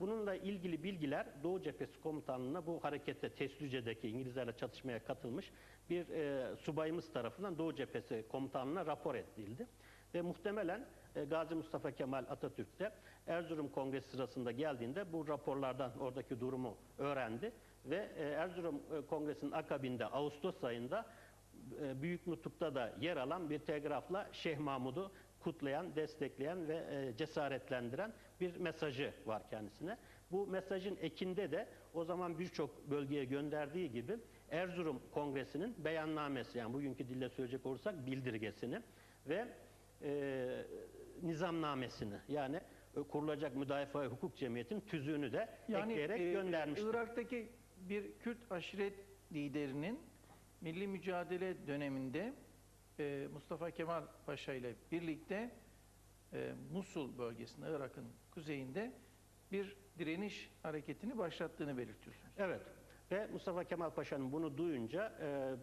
Bununla ilgili bilgiler Doğu Cephesi Komutanlığı'na bu harekette Teslüce'deki İngilizlerle çatışmaya katılmış bir e, subayımız tarafından Doğu Cephesi Komutanlığı'na rapor edildi. Ve muhtemelen e, Gazi Mustafa Kemal Atatürk de Erzurum Kongresi sırasında geldiğinde bu raporlardan oradaki durumu öğrendi. Ve e, Erzurum e, Kongresi'nin akabinde Ağustos ayında e, Büyük Nutuk'ta da yer alan bir telgrafla Şeyh Mahmud'u kutlayan, destekleyen ve e, cesaretlendiren bir mesajı var kendisine. Bu mesajın ekinde de o zaman birçok bölgeye gönderdiği gibi Erzurum Kongresi'nin beyannamesi yani bugünkü dille söyleyecek olursak bildirgesini ve e, nizamnamesini yani e, kurulacak müdafaa hukuk cemiyetinin tüzüğünü de ekleyerek e, göndermiştir. Irak'taki bir Kürt aşiret liderinin milli mücadele döneminde e, Mustafa Kemal Paşa ile birlikte e, Musul bölgesinde, Irak'ın kuzeyinde bir direniş hareketini başlattığını belirtiyorsunuz. Evet. Ve Mustafa Kemal Paşa'nın bunu duyunca e,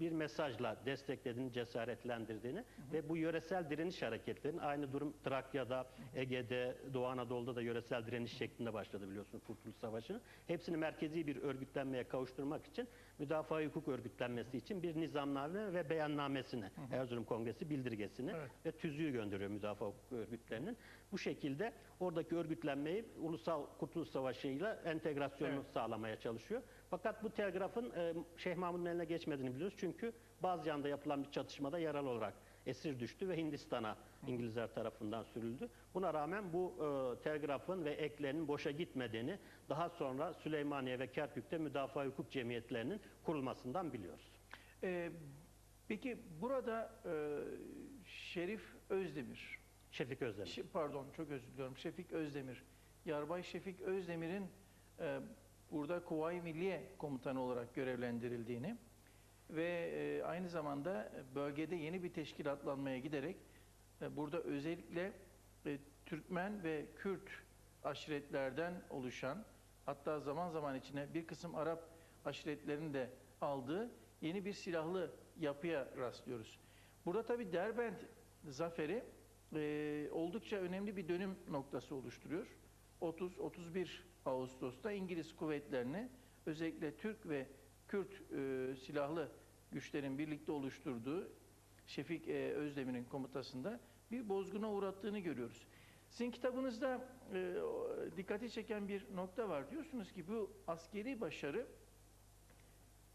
bir mesajla desteklediğini, cesaretlendirdiğini ve bu yöresel direniş hareketlerinin aynı durum Trakya'da, Ege'de, Doğu Anadolu'da da yöresel direniş şeklinde başladı biliyorsunuz Kurtuluş Savaşı'nın. Hepsini merkezi bir örgütlenmeye kavuşturmak için müdafaa hukuk örgütlenmesi için bir nizamname ve beyannamesini, Erzurum Kongresi bildirgesini Evet. ve tüzüğü gönderiyor müdafaa hukuk örgütlerinin. Bu şekilde oradaki örgütlenmeyi Ulusal Kurtuluş Savaşı'yla entegrasyonunu Evet. sağlamaya çalışıyor. Fakat bu telgrafın e, Şeyh Mahmud'un eline geçmediğini biliyoruz. Çünkü Bazcan'da yapılan bir çatışmada yaralı olarak esir düştü ve Hindistan'a İngilizler tarafından sürüldü. Buna rağmen bu e, telgrafın ve eklerinin boşa gitmediğini daha sonra Süleymaniye ve Kerkük'te müdafaa hukuk cemiyetlerinin kurulmasından biliyoruz. E, peki burada e, Şerif Özdemir, Şefik Özdemir. Şi- pardon çok özür diliyorum, Şefik Özdemir, Yarbay Şefik Özdemir'in e, burada Kuvayi Milliye Komutanı olarak görevlendirildiğini ve e, aynı zamanda bölgede yeni bir teşkilatlanmaya giderek e, burada özellikle e, Türkmen ve Kürt aşiretlerden oluşan hatta zaman zaman içine bir kısım Arap aşiretlerinin de aldığı yeni bir silahlı yapıya rastlıyoruz. Burada tabi Derbent zaferi oldukça önemli bir dönüm noktası oluşturuyor. 30-31 Ağustos'ta İngiliz kuvvetlerini özellikle Türk ve Kürt e, silahlı güçlerin birlikte oluşturduğu Şefik e, Özdemir'in komutasında bir bozguna uğrattığını görüyoruz. Sizin kitabınızda e, dikkati çeken bir nokta var. Diyorsunuz ki bu askeri başarı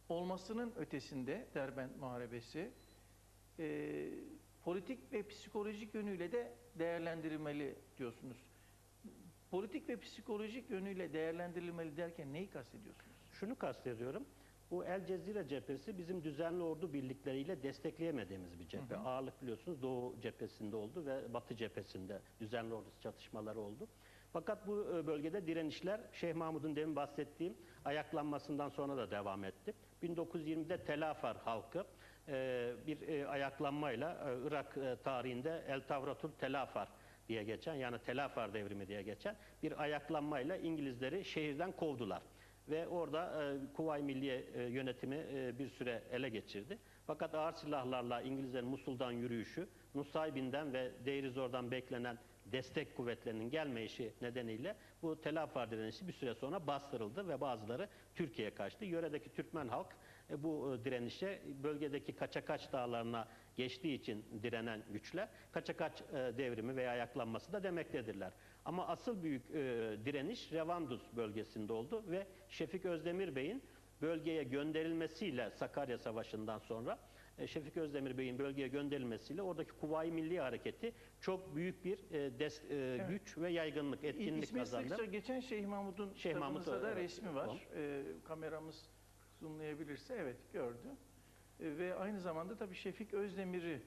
olmasının ötesinde Derbent Muharebesi e, politik ve psikolojik yönüyle de değerlendirilmeli diyorsunuz. Politik ve psikolojik yönüyle değerlendirilmeli derken neyi kastediyorsunuz? Şunu kastediyorum. Bu El Cezire cephesi bizim düzenli ordu birlikleriyle destekleyemediğimiz bir cephe. Ağırlık biliyorsunuz Doğu cephesinde oldu ve Batı cephesinde düzenli ordu çatışmaları oldu. Fakat bu e, bölgede direnişler Şeyh Mahmud'un demin bahsettiğim ayaklanmasından sonra da devam etti. 1920'de Telafar halkı e, bir e, ayaklanmayla Irak tarihinde El Tavratul Telafar diye geçen yani Telafar devrimi diye geçen bir ayaklanmayla İngilizleri şehirden kovdular ve orada e, Kuvayi Milliye e, yönetimi e, bir süre ele geçirdi. Fakat ağır silahlarla İngilizlerin Musul'dan yürüyüşü, Nusaybin'den ve Deirizor'dan beklenen destek kuvvetlerinin gelmeyişi nedeniyle bu Telafar direnişi bir süre sonra bastırıldı ve bazıları Türkiye'ye kaçtı. Yöredeki Türkmen halk e, bu e, direnişe bölgedeki Kaçakaç dağlarına geçtiği için direnen güçler Kaçakaç e, devrimi veya ayaklanması da demektedirler. Ama asıl büyük e, direniş Revandus bölgesinde oldu ve Şefik Özdemir Bey'in bölgeye gönderilmesiyle Sakarya Savaşı'ndan sonra e, Şefik Özdemir Bey'in bölgeye gönderilmesiyle oradaki Kuvayi Milli Hareketi çok büyük bir e, des- e, güç ve yaygınlık, etkinlik İsmi kazandı. sıkça geçen Şeyh Mahmud'un Şeyh Mahmud, da evet. resmi var. Tamam. Ee, kameramız zoomlayabilirse evet gördü. Ee, ve aynı zamanda tabii Şefik Özdemir'i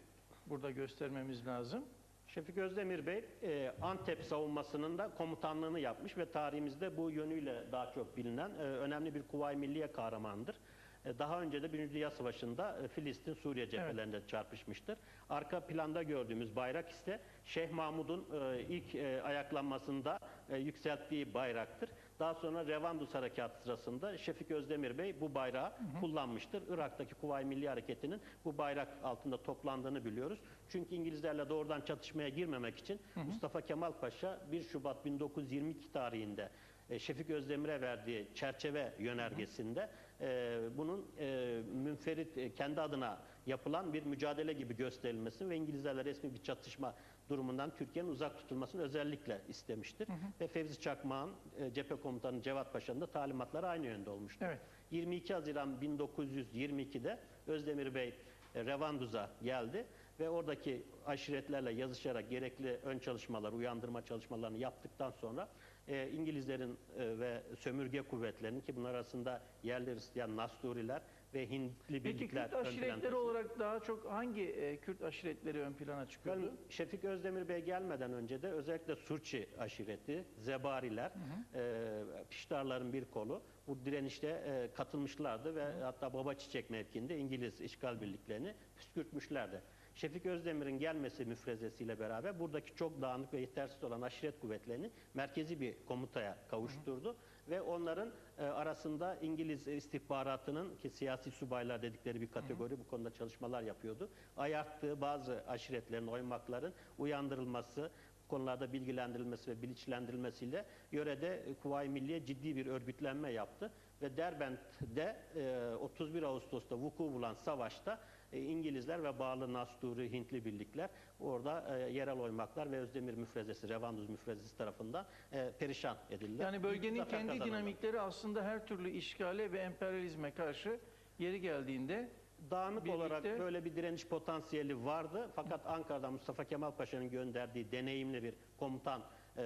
burada göstermemiz lazım. Şefik Özdemir Bey e, Antep savunmasının da komutanlığını yapmış ve tarihimizde bu yönüyle daha çok bilinen e, önemli bir Kuvayi Milliye kahramandır. E, daha önce de Birinci Dünya Savaşı'nda e, Filistin, Suriye cephelerinde çarpışmıştır. Arka planda gördüğümüz bayrak ise Şeyh Mahmud'un e, ilk e, ayaklanmasında e, yükselttiği bayraktır. Daha sonra Revandus Harekatı sırasında Şefik Özdemir Bey bu bayrağı kullanmıştır. Irak'taki Kuvayi Milli Hareketi'nin bu bayrak altında toplandığını biliyoruz. Çünkü İngilizlerle doğrudan çatışmaya girmemek için Mustafa Kemal Paşa 1 Şubat 1922 tarihinde e, Şefik Özdemir'e verdiği çerçeve yönergesinde e, bunun e, münferit kendi adına yapılan bir mücadele gibi gösterilmesi ve İngilizlerle resmi bir çatışma durumundan Türkiye'nin uzak tutulmasını özellikle istemiştir. Ve Fevzi Çakmak'ın e, cephe komutanı Cevat Paşa'nın da talimatları aynı yönde olmuştur. Evet. 22 Haziran 1922'de Özdemir Bey e, Revanduz'a geldi ve oradaki aşiretlerle yazışarak gerekli ön çalışmalar, uyandırma çalışmalarını yaptıktan sonra e, İngilizlerin e, ve sömürge kuvvetlerinin ki bunlar arasında yerli Hristiyan Nasturiler ve Hintli Peki birlikler Kürt aşiretleri olarak daha çok hangi e, Kürt aşiretleri ön plana çıkıyordu? Ben Şefik Özdemir Bey gelmeden önce de özellikle Surçi aşireti, Zebariler, e, Piştarların bir kolu. Bu direnişte e, katılmışlardı ve hatta Baba Çiçek mevkiinde İngiliz işgal birliklerini püskürtmüşlerdi. Şefik Özdemir'in gelmesi müfrezesiyle beraber buradaki çok dağınık ve yetersiz olan aşiret kuvvetlerini merkezi bir komutaya kavuşturdu ve onların e, arasında İngiliz istihbaratının ki siyasi subaylar dedikleri bir kategori bu konuda çalışmalar yapıyordu. Ayarttığı bazı aşiretlerin, oymakların uyandırılması, bu konularda bilgilendirilmesi ve bilinçlendirilmesiyle yörede e, Kuvayi Milliye ciddi bir örgütlenme yaptı ve Derbent'de e, 31 Ağustos'ta vuku bulan savaşta e, İngilizler ve bağlı Nasturi Hintli birlikler orada e, yerel oymaklar ve Özdemir müfrezesi, Revanduz müfrezesi tarafından e, perişan edildiler. Yani bölgenin Zafer kendi kazanırlar. dinamikleri aslında her türlü işgale ve emperyalizme karşı yeri geldiğinde Dağınık Birlikte- olarak böyle bir direniş potansiyeli vardı. Fakat Ankara'dan Mustafa Kemal Paşa'nın gönderdiği deneyimli bir komutan e,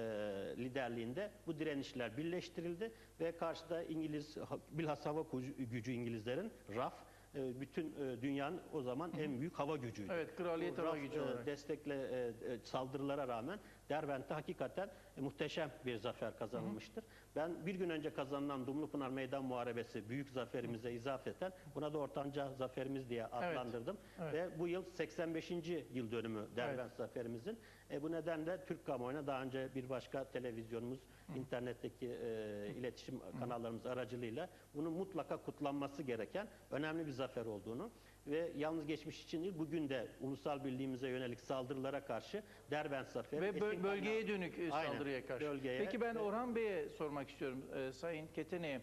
liderliğinde bu direnişler birleştirildi ve karşıda İngiliz bilhassa hava gücü İngilizlerin RAF e, bütün e, dünyanın o zaman en büyük hava gücüydü. Evet, kraliyet hava gücü e, olarak. destekle e, e, saldırılara rağmen Derbent'te hakikaten e, muhteşem bir zafer kazanılmıştır. Ben bir gün önce kazanılan Dumlupınar Meydan Muharebesi büyük zaferimize izafeten buna da ortanca zaferimiz diye adlandırdım. evet. Ve bu yıl 85. yıl dönümü Derbent Evet. zaferimizin. E, bu nedenle Türk kamuoyuna daha önce bir başka televizyonumuz, internetteki e, iletişim kanallarımız aracılığıyla bunun mutlaka kutlanması gereken önemli bir zafer olduğunu ve yalnız geçmiş için değil bugün de ulusal birliğimize yönelik saldırılara karşı Derbent zaferi ve esin böl- bölgeye dönük e, Aynen, saldırıya karşı. bölgeye Peki ben Orhan Bey'e sormak istiyorum e, Sayın Ketene'ye.